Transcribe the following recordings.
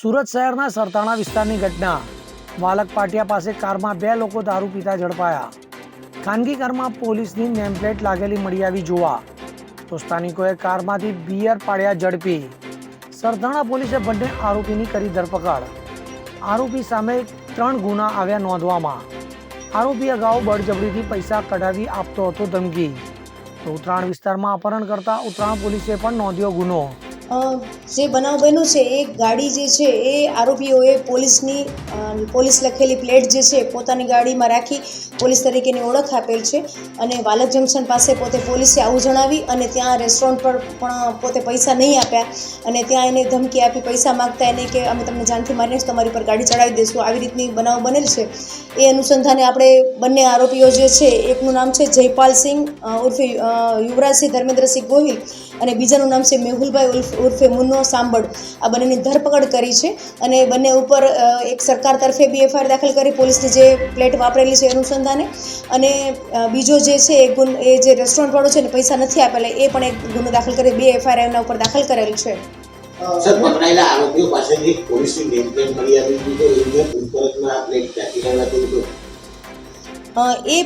સુરત શહેરના સરતાણા વિસ્તારની ઘટના. વાલક પાટિયા પાસે કારમાં બે લોકો દારૂ પીતા ઝડપાયા. ખાનગી કારમાં પોલીસની નેમપ્લેટ લાગેલી મળી આવી જોવા. તો સ્થાનિકોએ કારમાંથી બિયર પાડ્યા ઝડપી. સરતાણા પોલીસે બંને આરોપીની કરી ધરપકડ. આરોપી સામે ત્રણ ગુના આવ્યા નોંધવામાં. આરોપી અગાઉ બળજબરીથી પૈસા કઢાવી આપતો હતો ધમકી. તો ઉત્તરાયણ વિસ્તારમાં અપહરણ કરતા ઉત્તરાયણ પોલીસે પણ નોંધ્યો ગુનો. જે બનાવ બન્યું છે, એ ગાડી જે છે, એ આરોપીઓએ પોલીસની પોલીસ લખેલી પ્લેટ જે છે પોતાની ગાડીમાં રાખી પોલીસ તરીકેની ઓળખ આપેલ છે અને વાલક જંકશન પાસે પોતે પોલીસે આવું જણાવી અને ત્યાં રેસ્ટોરન્ટ પર પણ પોતે પૈસા નહીં આપ્યા અને ત્યાં એને ધમકી આપી, પૈસા માગતા એને કે અમે તમને જાનથી મારીને તમારી પર ગાડી ચડાવી દઈશું આવી રીતની બનાવ બનેલ છે. એ અનુસંધાને આપણે બંને આરોપીઓ જે છે, એકનું નામ છે જયપાલ સિંહ ઉર્ફે યુવરાજસિંહ ધર્મેન્દ્રસિંહ ગોહિલ અને બીજાનું નામ છે મેહુલભાઈ ઉર્ફ ઉર્ફે મુન્નો સાંભળ આ બંનેની ધરપકડ કરી છે અને બંને ઉપર એક સરકાર તરફે બી એફઆઈઆર દાખલ કરી પોલીસની જે પ્લેટ વાપરેલી છે અનુસંધાને અને બીજો જે છે એ ગુન, એ જે રેસ્ટોરન્ટવાળો છે ને પૈસા નથી આપેલા, એ પણ એક ગુનો દાખલ કરી બે એફઆઈઆર એમના ઉપર દાખલ કરેલ છે. પાસેથી પોલીસની મળી આવી હતી પ્લેટ એ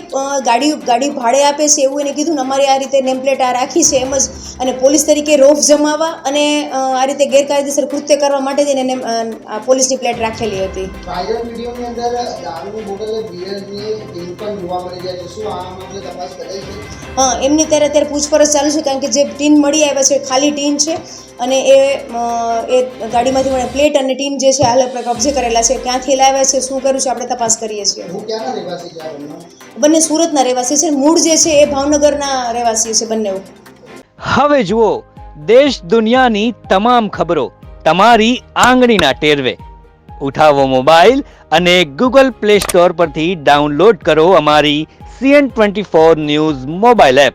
ગાડી ગાડી ભાડે આપે છે એવું એને કીધું ને અમારી આ રીતે નેમ પ્લેટ આ રાખી છે એમ જ. અને પોલીસ તરીકે રોફ જમાવવા અને આ રીતે ગેરકાયદેસર કૃત્ય કરવા માટે જ એને આ પોલીસની પ્લેટ રાખેલી હતી. વાયરલ વિડીયોની અંદર દારૂની બોટલ બિયરની ટીમ પણ જોવા મળી રહ્યા છે. શું આ મામલે તપાસ કરાઈ છે? હા એમની ત્યારે અત્યારે પૂછપરછ ચાલુ છે કારણ કે જે ટીન મળી આવ્યા છે ખાલી ટીન છે અને એ એ ગાડીમાંથી મને પ્લેટ અને ટીન જે છે હાલ આપણે કબજે કરેલા છે. ક્યાંથી લાવ્યા છે શું કર્યું છે આપણે તપાસ કરીએ છીએ. બંને સુરતના રહેવાસી છે. મૂળ જે છે એ ભાવનગરના રહેવાસી છે બંને હવે જુઓ, દેશ દુનિયાની તમામ ખબરો તમારી આંગળીના ટેરવે. ઉઠાવો મોબાઈલ અને ગૂગલ પ્લે સ્ટોર પરથી ડાઉનલોડ કરો અમારી CN twenty four news mobile app.